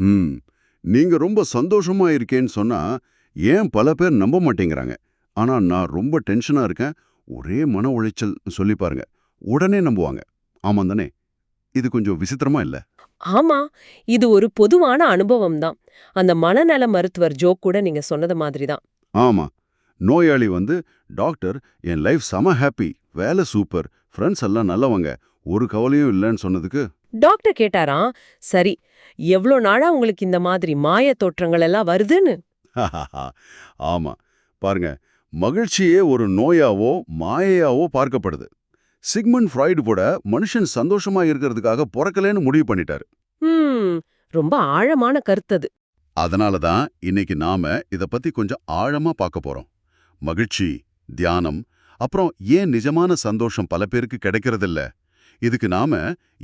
ம். நீங்க ரொம்ப சந்தோஷமா இருக்கேன்னு சொன்னா ஏன் பல பேர் நம்ப மாட்டேங்கிறாங்க. ஆனா நான் ரொம்ப டென்ஷனா இருக்கேன். ஒரே மன உளைச்சல் சொல்லி பாருங்க. உடனே நம்புவாங்க. ஆமாம் தானே? இது கொஞ்சம் விசித்திரமா இல்ல? ஆமா. இது ஒரு பொதுவான அனுபவம் தான். அந்த மனநல மருத்துவர் ஜோக் கூட நீங்க சொன்னது மாதிரி தான். ஆமா. நோயாளி வந்து டாக்டர் என் லைஃப் செம ஹாப்பி. வேலை சூப்பர். ஃப்ரெண்ட்ஸ் எல்லாம் நல்லவங்க. ஒரு கவலையும் இல்லைன்னு சொன்னதுக்கு டாக்டர் கேட்டாராம் சரி எவ்ளோ நாளா உங்களுக்கு இந்த மாதிரி மாய தோற்றங்கள் எல்லாம் வருதுன்னு ஆமா. பாருங்க மகிழ்ச்சியே ஒரு நோயாவோ மாயையாவோ பார்க்கப்படுது. சிக்மண்ட் ஃப்ராய்டு கூட மனுஷன் சந்தோஷமா இருக்கிறதுக்காக பிறக்கலேன்னு முடிவு பண்ணிட்டாரு. ரொம்ப ஆழமான கருத்தது அதனால தான் இன்னைக்கு நாம இத பத்தி கொஞ்சம் ஆழமா பார்க்க போறோம். மகிழ்ச்சி தியானம் அப்புறம் ஏன் நிஜமான சந்தோஷம் பல பேருக்கு கிடைக்கிறதில்ல? இதுக்கு நாம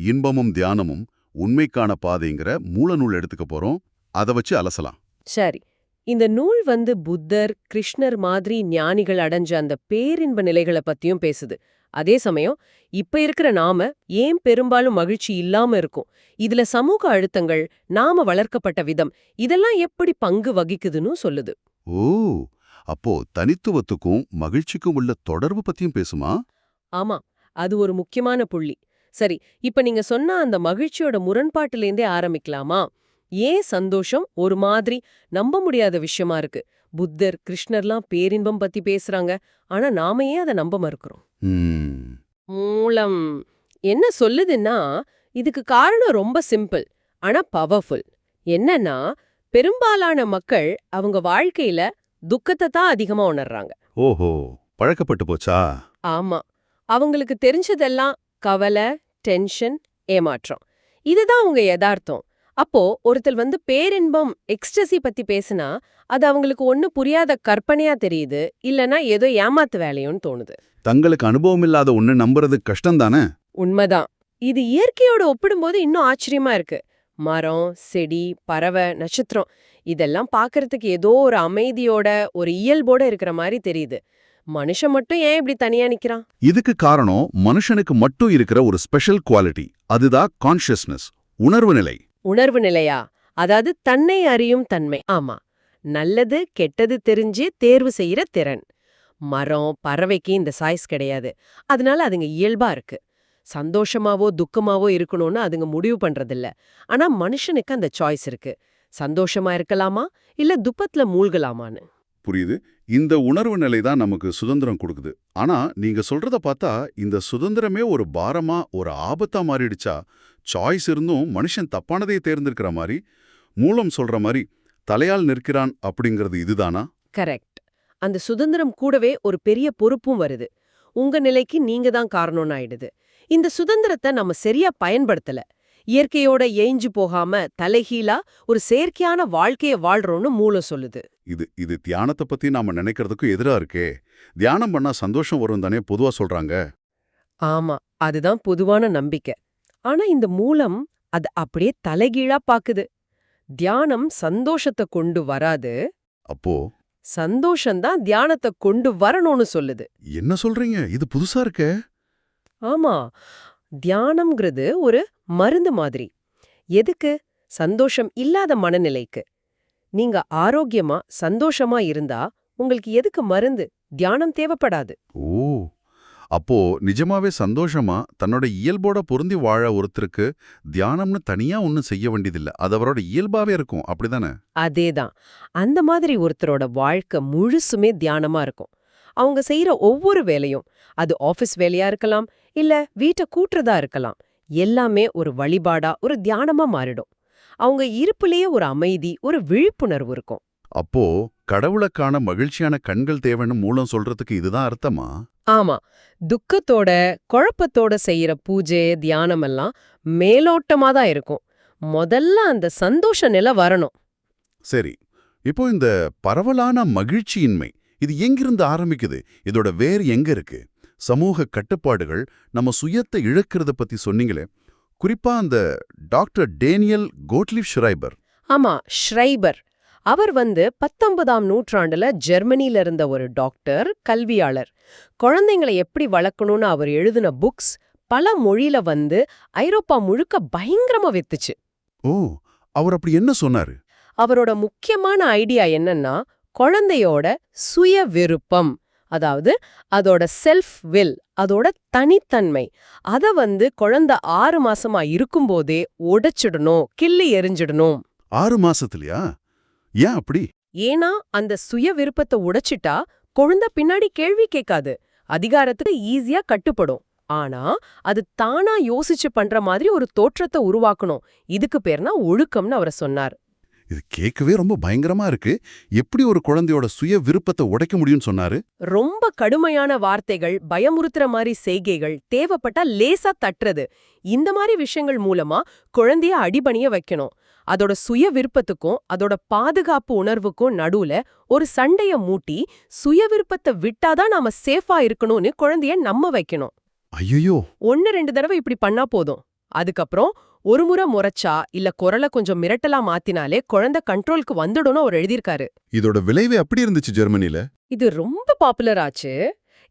இன்பமும் தியானமும் உண்மைக்கான பாதைங்கிற மூலநூல் எடுத்துக்க போறோம். அதை வச்சு அலசலாம். சரி. இந்த நூல் வந்து புத்தர் கிருஷ்ணர் மாதிரி ஞானிகள் அடைஞ்ச அந்த பேரின்ப நிலைகளை பத்தியும் பேசுது. அதே சமயம் இப்ப இருக்கிற நாம ஏன் பெரும்பாலும் மகிழ்ச்சி இல்லாம இருக்கும்? இதுல சமூக அழுத்தங்கள் நாம வளர்க்கப்பட்ட விதம் இதெல்லாம் எப்படி பங்கு வகிக்குதுன்னு சொல்லுது. ஓ! அப்போ தனித்துவத்துக்கும் மகிழ்ச்சிக்கும் உள்ள தொடர்பு பத்தியும் பேசுமா? ஆமா. அது ஒரு முக்கியமான புள்ளி. சரி இப்ப நீங்க சொன்ன அந்த மகிழ்ச்சியோட முரண்பாட்டிலேருந்தே ஆரம்பிக்கலாமா? ஏன் சந்தோஷம் ஒரு மாதிரி நம்ப முடியாத விஷயமா இருக்கு? புத்தர் கிருஷ்ணர்லாம் பேரின்பம் பத்தி பேசுறாங்க. ஆனா நாம ஏன் அதை நம்ப மறுக்கிறோம்? மூலம். என்ன சொல்லுதுன்னா இதுக்கு காரணம் ரொம்ப சிம்பிள் ஆனா பவர்ஃபுல். என்னன்னா பெரும்பாலான மக்கள் அவங்க வாழ்க்கையில துக்கத்தை தான் அதிகமா உணர்றாங்க. ஓஹோ பழக்கப்பட்டு போச்சா? ஆமா. அவங்களுக்கு தெரிஞ்சதெல்லாம் கவலை டென்ஷன் ஏமாற்றம். இதுதான் அவங்க யதார்த்தம். அப்போ ஒருத்தர் வந்து பேரின்பம் எக்ஸ்டசி பத்தி பேசினா அது அவங்களுக்கு ஒண்ணு புரியாத கற்பனையா தெரியுது இல்லனா ஏதோ ஏமாத்து வேலையோன்னு தோணுது. தங்களுக்கு அனுபவம் இல்லாத ஒண்ணு நம்புறது கஷ்டம் தானே உண்மைதான். இது இயற்கையோட ஒப்பிடும்போது இன்னும் ஆச்சரியமா இருக்கு. மரம் செடி பறவை நட்சத்திரம். இதெல்லாம் பார்க்கறதுக்கு ஏதோ ஒரு அமைதியோட ஒரு இயல்போட இருக்கிற மாதிரி தெரியுது. மனுஷன் மட்டும் ஏன் இப்படி தனியா நிக்கிறான்? இதுக்கு காரணம் மனுஷனுக்கு மட்டும் இருக்கிற ஒரு ஸ்பெஷல் குவாலிட்டி அதுதான் கான்ஷியஸ்னஸ் உணர்வு நிலை. உணர்வு நிலையா? அதாவது தன்னை அறியும் தன்மை. ஆமா. நல்லது கெட்டது தெரிஞ்சு தேர்வு செய்யற திறன். மரம் பறவைக்கு இந்த சாய்ஸ் கிடையாது. அதனால அதுங்க இயல்பா இருக்கு. சந்தோஷமாவோ துக்கமாவோ இருக்கணும்னு அதுங்க முடிவு பண்றதில்ல. ஆனா மனுஷனுக்கு அந்த சாய்ஸ் இருக்கு. சந்தோஷமா இருக்கலாமா? இல்ல துப்பத்துல மூழ்கலாமான்னு? புரியுது. இந்த உணர்வு நிலை தான் நமக்கு சுதந்திரம் கொடுக்குது. ஆனா நீங்க சொல்றத பார்த்தா இந்த சுதந்திரமே ஒரு பாரமா ஒரு ஆபத்தா மாறிடுச்சா? சாய்ஸ் இருந்தும் மனுஷன் தப்பானதை தேர்ந்தெடுக்கிற மாதிரி மூலம் சொல்ற மாதிரி தலையால் நிற்கிறான் அப்படிங்கிறது இதுதானா? கரெக்ட். அந்த சுதந்திரம் கூடவே ஒரு பெரிய பொறுப்பும் வருது. உங்க நிலைக்கு நீங்க தான் காரணம்னு ஆயிடுது. இந்த சுதந்திரத்தை நம்ம சரியா பயன்படுத்தல. இயற்கையோட ஏஞ்சு போகாம தலைகீழா ஒரு செயற்கையான வாழ்க்கைய வாழ்றோம்னு மூலம் சொல்லுது. இது இது தியானத்தை பத்தி நாம நினைக்கிறதுக்கும் எதிரா இருக்கே. தியானம் பண்ணா சந்தோஷம் வரும் தானே பொதுவா சொல்றாங்க. ஆமா அதுதான் பொதுவான நம்பிக்கை. ஆனா இந்த மூலம் அது அப்படியே தலைகீழா பாக்குது. தியானம் சந்தோஷத்தை கொண்டு வராது. அப்போ? சந்தோஷம்தான் தியானத்தை கொண்டு வரணும்னு சொல்லுது. என்ன சொல்றீங்க? இது புதுசா இருக்கே. ஆமா தியானம்ங்கிறது ஒரு மருந்து மாதிரி. எதுக்கு? சந்தோஷம் இல்லாத மனநிலைக்கு. நீங்க ஆரோக்கியமா சந்தோஷமா இருந்தா உங்களுக்கு எதுக்கு மருந்து? தியானம் தேவைப்படாது. ஓ! அப்போ நிஜமாவே சந்தோஷமா தன்னோட இயல்போட பொருந்தி வாழ ஒருத்தருக்கு தியானம்னு தனியா ஒன்னும் செய்ய வேண்டியதில்ல. அது அவரோட இயல்பாவே இருக்கும். அப்படிதானே? அதேதான். அந்த மாதிரி ஒருத்தரோட வாழ்க்கை முழுசுமே தியானமா இருக்கும். அவங்க செய்யற ஒவ்வொரு வேலையும். அது ஆபீஸ் வேலையா இருக்கலாம் இல்ல வீட்டை கூட்டுறதா இருக்கலாம் எல்லாமே ஒரு வழிபாடா ஒரு தியானமா மாறிடும். அவங்க இருப்புலயே ஒரு அமைதி ஒரு விழிப்புணர்வு இருக்கும். அப்போ கடவுளுக்கான மகிழ்ச்சியான கண்கள் தேவைன்னு மூலம் சொல்றதுக்கு இதுதான் அர்த்தமா? ஆமா. துக்கத்தோட குழப்பத்தோட செய்யற பூஜை தியானம் எல்லாம் மேலோட்டமா தான் இருக்கும். முதல்ல அந்த சந்தோஷ நிலை வரணும். சரி. இப்போ இந்த பரவலான மகிழ்ச்சியின்மை இது எங்கிருந்து ஆரம்பிக்குது? இதோட வேர் எங்க இருக்கு? சமூக கட்டுப்பாடுகள் நம்ம சுயத்தை இழக்கிறத பத்தி சொன்னீங்களே குறிப்பா அந்த டாக்டர் டேனியல் கோட்லிஃப் ஷ்ரைபர். ஆமா ஷ்ரைபர். அவர் வந்து பத்தொன்பதாம் நூற்றாண்டுல ஜெர்மனில இருந்த ஒரு டாக்டர் கல்வியாளர். குழந்தைங்களை எப்படி வளர்க்கணும்னு அவர் எழுதின புக்ஸ் பல மொழியில வந்து ஐரோப்பா முழுக்க பயங்கரமா வித்துச்சு. ஓ அவர் அப்படி என்ன சொன்னாரு? அவரோட முக்கியமான ஐடியா என்னன்னா குழந்தையோட சுய விருப்பம் அதாவது அதோட செல்ஃப் வில் அதோட தனித்தன்மை. அத வந்து குழந்தை ஆறு மாசமா இருக்கும்போதே உடைச்சிடணும் கிள்ளி எரிஞ்சிடணும் ஆறு மாசத்துலயா? ஏன் அப்படி? ஏன்னா அந்த சுய விருப்பத்தை உடைச்சிட்டா குழந்தை பின்னாடி கேள்வி கேட்காது. அதிகாரத்துக்கு ஈஸியா கட்டுப்படும். ஆனா அது தானா யோசிச்சு பண்ற மாதிரி ஒரு தோற்றத்தை உருவாக்கணும். இதுக்கு பேர்னா ஒழுக்கம்னு அவர் சொன்னார். இது கேட்கவே ரொம்ப பயங்கரமா இருக்கு. எப்படி ஒரு குழந்தையோட சுய விருப்பத்தை உடைக்க முடியும்னு சொன்னாரு? ரொம்ப கடுமையான வார்த்தைகள் பயமுறுத்துற மாதிரி செய்கைகள் தேவைப்பட்டா லேசா தட்டுறது. இந்த மாதிரி விஷயங்கள் மூலமா குழந்தைய அடிபணிய வைக்கணும். அதோட சுய விருப்பத்துக்கும் அதோட பாதுகாப்பு உணர்வுக்கும் நடுவுல ஒரு சண்டைய மூட்டி சுய விருப்பத்தை விட்டாதான் நாம சேஃபா இருக்கணும்னு குழந்தைய நம்ப வைக்கணும். ஐயோ ஒன்னு ரெண்டு தடவை இப்படி பண்ணா போதும். அதுக்கப்புறம் ஒரு முறை முறைச்சா இல்ல குரலை கொஞ்சம் மிரட்டலா மாத்தினாலே குழந்தை கண்ட்ரோலுக்கு வந்துடும்னு அவர் எழுதியிருக்காரு. இதோட விளைவு எப்படி இருந்துச்சு ஜெர்மனில? இது ரொம்ப பாப்புலர் ஆச்சு.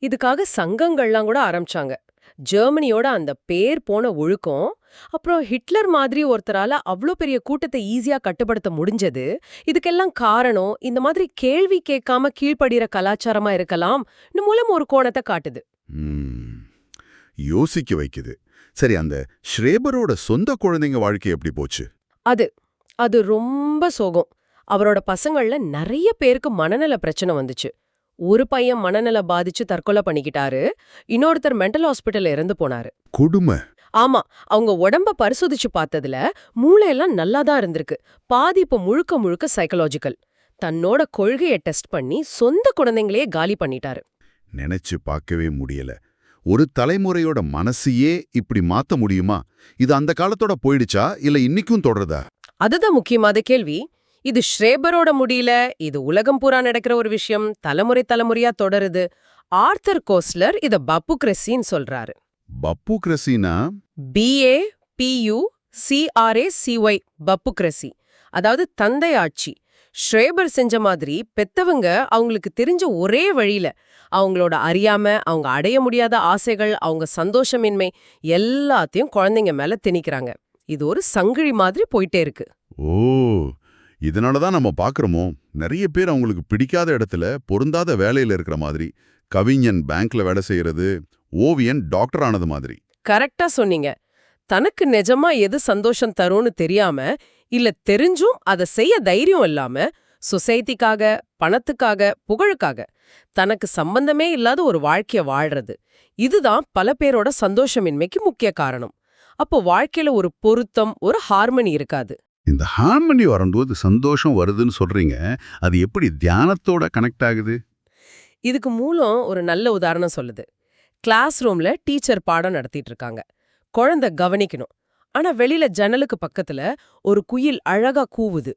இதுக்காக சங்கங்கள்லாம் கூட ஆரம்பிச்சாங்க. ஜெர்மனியோட அந்த பேர் போன ஒழுக்கம் அப்புறம் ஹிட்லர் மாதிரி ஒருத்தரால அவ்ளோ பெரிய கூட்டத்தை ஈஸியா கட்டுப்படுத்த முடிஞ்சது. இதுக்கெல்லாம் காரணம் இந்த மாதிரி கேள்வி கேட்காம கீழ்ப்படிற கலாச்சாரமா இருக்கலாம் மூலம் ஒரு கோணத்தை காட்டுது. யோசிக்க வைக்குது. சரி அந்த ஸ்ரேபரோட சொந்த குழந்தைங்க வாழ்க்கை எப்படி போச்சு? அது அது ரொம்ப சோகம். அவரோட பசங்கள்ல நிறைய பேருக்கு மனநல பிரச்சனை வந்துச்சு. ஒரு பையன் மனநல பாதிச்சு தற்கொலை பண்ணிக்கிட்டாரு இன்னொருத்தர் மென்டல் ஹாஸ்பிட்டல்ல இறந்து போனாரு. கொடுமை. ஆமா அவங்க உடம்ப பரிசோதிச்சு பார்த்ததுல மூளையெல்லாம் நல்லா தான் இருந்திருக்கு. பாதிப்பு முழுக்க முழுக்க சைக்கலாஜிக்கல் தன்னோட கொள்கையை டெஸ்ட் பண்ணி சொந்த குழந்தைங்களையே காலி பண்ணிட்டாரு. நினைச்சு பார்க்கவே முடியல. ஒரு தலைமுறையோட மனசையே இப்படி மாத்த முடியுமா? இது அந்த காலத்தோட போயிடுச்சா? இல்ல இன்னிக்கும் தொடருதா? அதுதான் முக்கியமான கேள்வி. இது ஸ்ரேபரோட முடியல இது உலகம் பூரா நடக்கிற ஒரு விஷயம் தலைமுறை தலைமுறையா தொடருது. ஆர்த்தர் கோஸ்லர் இத பப்புக்ரஸின்னு சொல்றாரு. பப்புக்ரசினா P A P U C R A C Y பப்புக்ரசி அதாவது தந்தை ஆட்சி ஸ்ரேபர் செஞ்ச மாதிரி பெத்தவங்க அவங்களுக்கு தெரிஞ்ச ஒரே வழியில அவங்களோட அறியாம அவங்க அடைய முடியாத ஆசைகள் அவங்க சந்தோஷமின்மை எல்லாத்தையும் குழந்தைங்க மேல திணிக்கிறாங்க. இது ஒரு சங்கிலி மாதிரி போயிட்டே இருக்கு. ஓ இதனால தான் நம்ம பார்க்கறோமோ நிறைய பேர் அவங்களுக்கு பிடிக்காத இடத்துல பொருந்தாத வேலையில இருக்கிற மாதிரி கவிஞன் பேங்க்ல வேலை செய்யறது ஓவியன் டாக்டர் ஆனது மாதிரி. கரெக்டா சொன்னீங்க. தனக்கு நிஜமா எது சந்தோஷம் தரும்னு தெரியாம இல்ல தெரிஞ்சும் அதை செய்ய தைரியம் இல்லாம சொசைட்டிக்காக பணத்துக்காக புகழுக்காக தனக்கு சம்பந்தமே இல்லாத ஒரு வாழ்க்கைய வாழ்றது. இதுதான் பல பேரோட சந்தோஷமின்மைக்கு முக்கிய காரணம். அப்போ வாழ்க்கையில ஒரு பொருத்தம் ஒரு ஹார்மனி இருக்காது. இந்த ஹார்மனி வரும்போது சந்தோஷம் வருதுன்னு சொல்றீங்க. அது எப்படி தியானத்தோட கனெக்ட் ஆகுது? இதுக்கு மூலம் ஒரு நல்ல உதாரணம் சொல்லுது. கிளாஸ் ரூம்ல டீச்சர் பாடம் நடத்திட்டு இருக்காங்க. குழந்தை கவனிக்கணும். ஆனா வெளியில ஜன்னலுக்கு பக்கத்துல ஒரு குயில் அழகா கூவுது.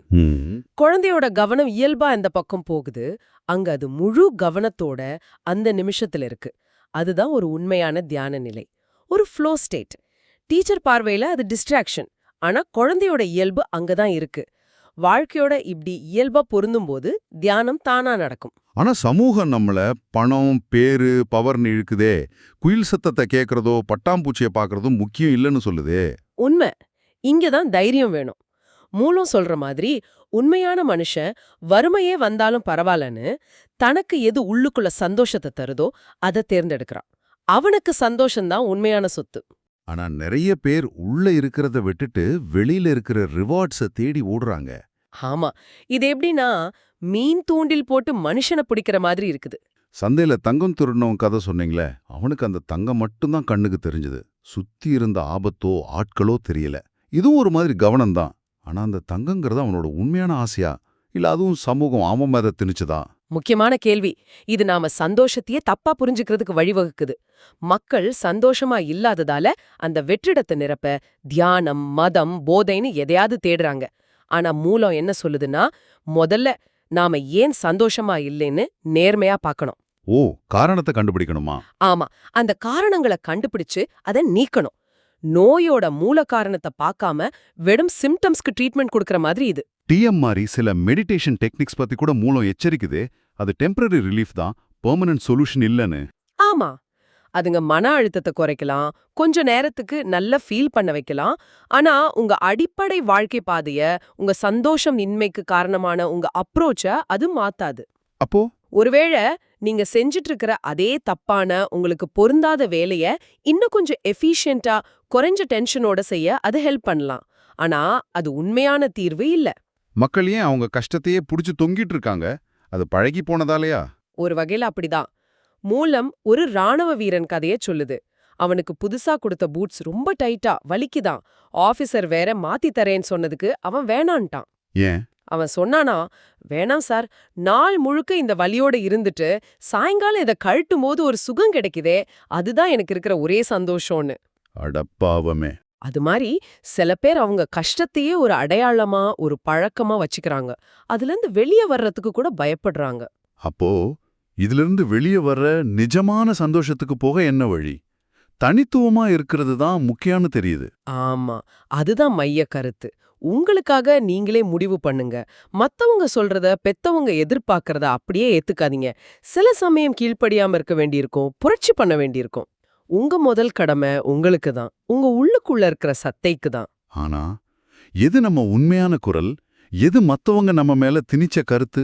குழந்தையோட கவனம் இயல்பா இந்த பக்கம் போகுது. அங்க அது முழு கவனத்தோட அந்த நிமிஷத்துல இருக்கு. அதுதான் ஒரு உண்மையான தியான நிலை. ஒரு ஃப்ளோ ஸ்டேட் டீச்சர் பார்வையில அது டிஸ்ட்ராக்ஷன் ஆனா குழந்தையோட இயல்பு அங்கதான் இருக்கு. வாழ்க்கையோட இப்படி இயல்பா பொருந்தும்போது தியானம் தானா நடக்கும். ஆனா சமூகம் நம்மள பணம் பேரு பவர்னு இழுக்குதே. குயில் சத்தத்தை கேட்கறதோ பட்டாம்பூச்சியை பார்க்கறதும் முக்கியம் இல்லைன்னு சொல்லுதே. உண்மை. இங்கதான் தைரியம் வேணும். மூலம் சொல்ற மாதிரி உண்மையான மனுஷன் வறுமையே வந்தாலும் பரவாயில்லன்னு தனக்கு எது உள்ளுக்குள்ள சந்தோஷத்தை தருதோ அதை தேர்ந்தெடுக்கிறான். அவனுக்கு சந்தோஷம்தான் உண்மையான சொத்து. ஆனா நிறைய பேர் உள்ள இருக்கிறத விட்டுட்டு வெளியில இருக்கிற ரிவார்ட்ஸை தேடி ஓடுறாங்க. ஆமா. இது எப்படின்னா மீன் தூண்டில் போட்டு மனுஷனை பிடிக்கிற மாதிரி இருக்குது. சந்தையில தங்கம் திருடினவன் கதை சொன்னீங்களே அவனுக்கு அந்த தங்கம் மட்டும்தான் கண்ணுக்கு தெரிஞ்சது. சுத்தி இருந்த ஆபத்தோ ஆட்களோ தெரியல. இதுவும் ஒரு மாதிரி கவனம்தான். ஆனா அந்த தங்கங்கிறது அவனோட உண்மையான ஆசையா? இல்ல அதுவும் சமூகம் மேத திணிச்சதா? முக்கியமான கேள்வி. இது நாம சந்தோஷத்தையே தப்பா புரிஞ்சுக்கிறதுக்கு வழிவகுக்குது. மக்கள் சந்தோஷமா இல்லாததால அந்த வெற்றிடத்தை நிரப்ப தியானம் மதம் போதைன்னு எதையாவது தேடுறாங்க. ஆனா மூலம் என்ன சொல்லுதுன்னா முதல்ல நாம ஏன் சந்தோஷமா இல்லைன்னு நேர்மையா பார்க்கணும் ஓ காரணத்தை கண்டுபிடிக்கணுமா? ஆமா அந்த காரணங்களை கண்டுபிடிச்சு அதை நீக்கணும். நோயோட மூல காரணத்தை பார்க்காம வெறும் சிம்டம்ஸ்க்கு ட்ரீட்மெண்ட் கொடுக்கற மாதிரி இது. டிஎம் மாதிரி சில மெடிடேஷன் டெக்னிக்ஸ் பத்தி கூட மூலம் எச்சரிக்குது அது டெம்பரரி ரிலீஃப் தான் பெர்மனன்ட் சொல்யூஷன் இல்லைன்னு. ஆமா. அதுங்க மன அழுத்தத்தை குறைக்கலாம். கொஞ்ச நேரத்துக்கு நல்ல ஃபீல் பண்ண வைக்கலாம். ஆனா உங்க அடிப்படை வாழ்க்கை பாதைய உங்க சந்தோஷம் இன்மைக்கு காரணமான உங்க அப்ரோச்ச அது மாத்தாது. அப்போ? ஒருவேளை நீங்க செஞ்சுட்டு இருக்கிற அதே தப்பான உங்களுக்கு பொருந்தாத வேலைய இன்னும் கொஞ்சம் எஃபிஷியன்ட்டா குறைஞ்ச டென்ஷனோட செய்ய அது ஹெல்ப் பண்ணலாம். ஆனா அது உண்மையான தீர்வு இல்ல. மக்கள் ஏன் அவங்க கஷ்டத்தையே புடிச்சு தொங்கிட்டு இருக்காங்க அது பழகி போனதாலயா? ஒரு வகையில அப்படிதான். மூலம் ஒரு ராணுவ வீரன் கதைய சொல்லுது. அவனுக்கு புதுசா கொடுத்த பூட்ஸ் ரொம்ப டைட்டா வலிக்குதான். ஆபீசர் வேற மாத்தி தரேன்னு சொன்னதுக்கு அவன் வேணான்ட்டான். ஏன்? அவன் சொன்னானா வேணாம் சார் நாள் முழுக்க இந்த வலியோட இருந்துட்டு சாயங்காலம் இதை கழட்டும் போது ஒரு சுகம் கிடைக்குதே அதுதான் எனக்கு இருக்கிற ஒரே சந்தோஷம்னு. அடப்பாவமே அது மாதிரி சில பேர் அவங்க கஷ்டத்தையே ஒரு அடையாளமா ஒரு பழக்கமா வச்சுக்கிறாங்க. அதுல இருந்து வெளியே வர்றதுக்கு கூட பயப்படுறாங்க. அப்போ இதிலிருந்து வெளியே வர்ற நிஜமான சந்தோஷத்துக்கு போக என்ன வழி? தனித்துவமா இருக்கிறது தான் முக்கியம்னு தெரியுது. ஆமா அதுதான் மைய கருத்து. உங்களுக்காக நீங்களே முடிவு பண்ணுங்க. மத்தவங்க சொல்றத பெத்தவங்க எதிர்பார்க்கறத அப்படியே ஏத்துக்காதீங்க. சில சமயம் கீழ்ப்படியாம இருக்க வேண்டியிருக்கும் புரட்சி பண்ண வேண்டியிருக்கும். உங்க முதல் கடமை உங்களுக்கு தான். உங்க உள்ளுக்குள்ள இருக்கிற சத்தைக்கு தான். ஆனா எது நம்ம உண்மையான குரல்? எது மத்தவங்க நம்ம மேல திணிச்ச கருத்து?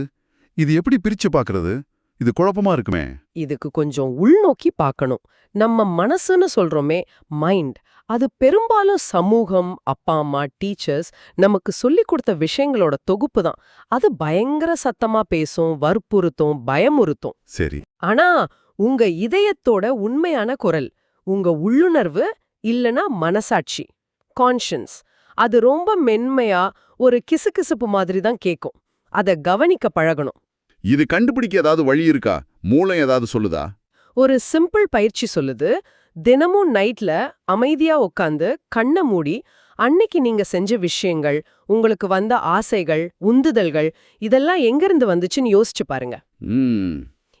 இது எப்படி பிரிச்சு பார்க்கறது? இது குழப்பமா இருக்குமே. இதுக்கு கொஞ்சம் உள்நோக்கி பார்க்கணும். நம்ம மனசுன்னு சொல்றோமே மைண்ட். அது பெரும்பாலும் சமூகம் அப்பா அம்மா டீச்சர்ஸ் நமக்கு சொல்லிக் கொடுத்த விஷயங்களோட தொகுப்பு தான். அது பயங்கர சத்தமா பேசும் வற்புறுத்தும் பயமுறுத்தும். சரி. ஆனா உங்க இதயத்தோட உண்மையான குரல் உங்க உள்ளுணர்வு இல்லனா மனசாட்சி கான்ஷியன்ஸ் அது ரொம்ப மென்மையா ஒரு கிசுகிசுப்பு மாதிரி தான் கேக்கும். அத கவனிக்க பழகணும். இது கண்டுபிடிக்க ஏதாவது வழி இருக்கா? மூளை ஏதாவது சொல்லுதா? ஒரு சிம்பிள் பயிற்சி சொல்லுது. தினமும் நைட்ல அமைதியா உட்காந்து கண்ணை மூடி அன்னைக்கு நீங்க செஞ்ச விஷயங்கள் உங்களுக்கு வந்த ஆசைகள் உந்துதல்கள் இதெல்லாம் எங்கிருந்து வந்துச்சுன்னு யோசிச்சு பாருங்க.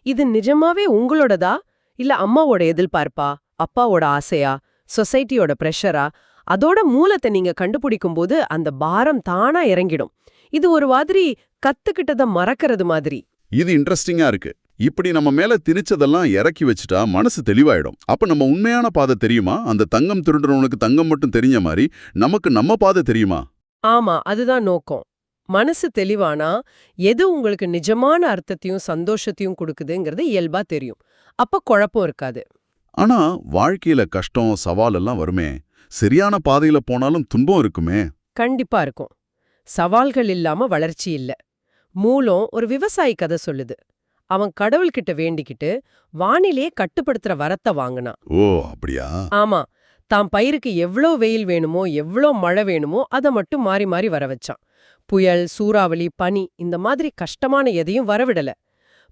இது நிஜமாவே உங்களோடதா? இல்ல அம்மாவோட எதிர்பார்ப்பா? அப்பாவோட ஆசையா? சொசைட்டியோட பிரஷரா? அதோட மூலத்தை நீங்க கண்டுபிடிக்கும் போது அந்த பாரம் தானா இறங்கிடும். இது ஒரு மாதிரி கத்துக்கிட்டத மறக்கிறது மாதிரி. இது இன்ட்ரெஸ்டிங்கா இருக்கு. இப்படி நம்ம மேல திணிச்சதெல்லாம் இறக்கி வச்சுட்டா மனசு தெளிவாயிடும். அப்ப நம்ம உண்மையான பாதை தெரியுமா? அந்த தங்கம் திருடுறவனுக்கு தங்கம் மட்டும் தெரிஞ்ச மாதிரி நமக்கு நம்ம பாதை தெரியுமா? ஆமா அதுதான் நோக்கம். மனசு தெளிவானா எது உங்களுக்கு நிஜமான அர்த்தத்தையும் சந்தோஷத்தையும் கொடுக்குதுங்கிறது இயல்பா தெரியும். அப்ப குழப்பம் இருக்காது. ஆனா வாழ்க்கையில கஷ்டம் சவால் எல்லாம் வருமே. சரியான பாதையில போனாலும் துன்பம் இருக்குமே. கண்டிப்பா இருக்கும். சவால்கள் இல்லாம வளர்ச்சி இல்ல. மூலம் ஒரு விவசாயி கதை சொல்லுது. அவன் கடவுள்கிட்ட வேண்டிக்கிட்டு வானிலே கட்டுப்படுத்துற வரத்தை வாங்கினான் ஓ அப்படியா? ஆமா. தான் பயிருக்கு எவ்ளோ வெயில் வேணுமோ எவ்ளோ மழை வேணுமோ அதை மட்டும் மாறி மாறி வர வச்சான். புயல் சூறாவளி பனி இந்த மாதிரி கஷ்டமான எதையும் வரவிடல.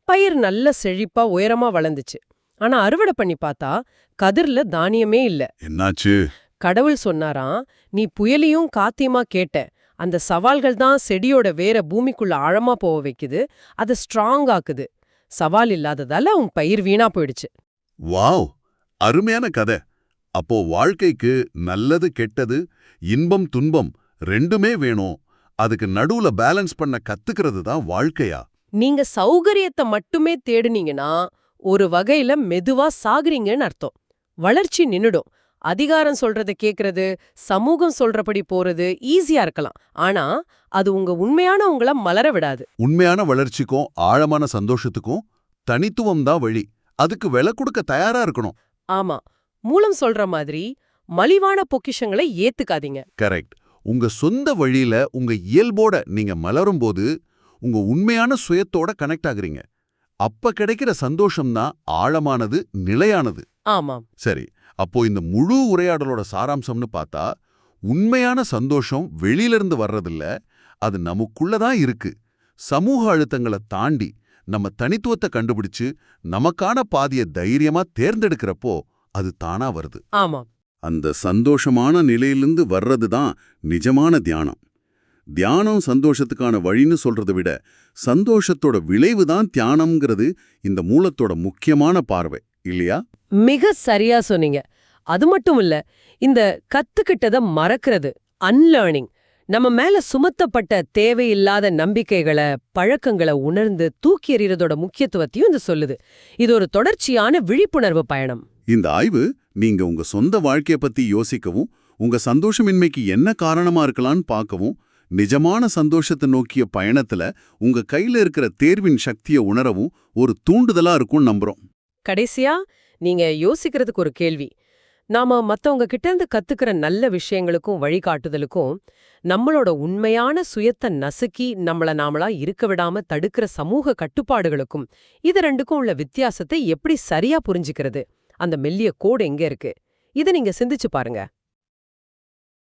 பயிர் நல்ல செழிப்பா உயரமா வளர்ந்துச்சு. ஆனா அறுவடை பண்ணி பார்த்தா கதிர்ல தானியமே இல்ல. என்னாச்சு? கடவுள் சொன்னாராம் நீ புயலையும் காத்தியமா கேட்ட. அந்த சவால்கள் தான் செடியோட வேற பூமிக்குள்ள ஆழமா போக வைக்குது அதை ஸ்ட்ராங் ஆக்குது. சவால் இல்லாததால உன் பயிர் வீணா போயிடுச்சு. வாவ்! அருமையான கதை. அப்போ வாழ்க்கைக்கு நல்லது கெட்டது இன்பம் துன்பம் ரெண்டுமே வேணும். அதுக்கு நடுவுல பேலன்ஸ் பண்ண கத்துக்கிறது தான் வாழ்க்கையா? நீங்க சௌகரியத்தை மட்டுமே தேடுனீங்கன்னா ஒரு வகையில மெதுவா சாகுறீங்கன்னு அர்த்தம். வளர்ச்சி நின்னுடும். அதிகாரம் சொல்றத கேக்குறது சமூகம் சொல்றபடி போறது ஈஸியா இருக்கலாம். ஆனா அது உங்க உண்மையான உங்கள மலர விடாது. உண்மையான வளர்ச்சிக்கும் ஆழமான சந்தோஷத்துக்கும் தனித்துவம் தான் வழி. அதுக்கு விலை கொடுக்க தயாரா இருக்கணும். ஆமா. மூலம் சொல்ற மாதிரி மலிவான பொக்கிஷங்களை ஏத்துக்காதீங்க. கரெக்ட் உங்க சொந்த வழியில உங்க இயல்போட நீங்க மலரும் போது உங்க உண்மையான சுயத்தோட கனெக்ட் ஆகுறீங்க. அப்ப கிடைக்கிற சந்தோஷம் தான் ஆழமானது நிலையானது. ஆமாம். சரி. அப்போ இந்த முழு உரையாடலோட சாராம்சம்னு பார்த்தா உண்மையான சந்தோஷம் வெளியிலிருந்து வர்றதில்ல அது நமக்குள்ள தான் இருக்கு. சமூக அழுத்தங்களை தாண்டி நம்ம தனித்துவத்தை கண்டுபிடிச்சு நமக்கான பாதிய தைரியமா தேர்ந்தெடுக்கிறப்போ அது தானா வருது. ஆமாம் அந்த சந்தோஷமான நிலையிலிருந்து வர்றது தான் நிஜமான தியானம். தியானம் சந்தோஷத்துக்கான வழின்னு சொல்றதை விட சந்தோஷத்தோட விளைவு தான் தியானம்ங்கிறது இந்த மூலத்தோட முக்கியமான பார்வை. இல்லையா? மிக சரியா சொன்னீங்க. அது மட்டும் இல்ல இந்த கத்துக்கிட்டத மறக்கிறது அன்லேர்னிங் நம்ம மேல சுமத்தப்பட்ட தேவையில்லாத நம்பிக்கைகளை பழக்கங்களை உணர்ந்து தூக்கி எறியறதோட முக்கியத்துவத்தையும் இது சொல்லுது. இது ஒரு தொடர்ச்சியான விழிப்புணர்வு பயணம். இந்த ஆய்வு நீங்க உங்க சொந்த வாழ்க்கைய பத்தி யோசிக்கவும் உங்க சந்தோஷமின்மைக்கு என்ன காரணமா இருக்கலாம்னு பார்க்கவும் நிஜமான சந்தோஷத்தை நோக்கிய பயணத்துல உங்க கையில இருக்கிற தேர்வின் சக்தியை உணரவும் ஒரு தூண்டுதலா இருக்கும்னு நம்புறோம். கடைசியா நீங்க யோசிக்கிறதுக்கு ஒரு கேள்வி. நாம மத்தவங்க கிட்ட இருந்து கத்துக்கிற நல்ல விஷயங்களுக்கும் வழிகாட்டுதலுக்கும் நம்மளோட உண்மையான சுயத்தை நசுக்கி நம்மள நாமளா இருக்க விடாம தடுக்கிற சமூக கட்டுப்பாடுகளுக்கும் இது ரெண்டுக்கும் உள்ள வித்தியாசத்தை எப்படி சரியா புரிஞ்சுக்கிறது? அந்த மெல்லிய கோடு எங்க இருக்கு? இதை நீங்க சிந்திச்சு பாருங்க.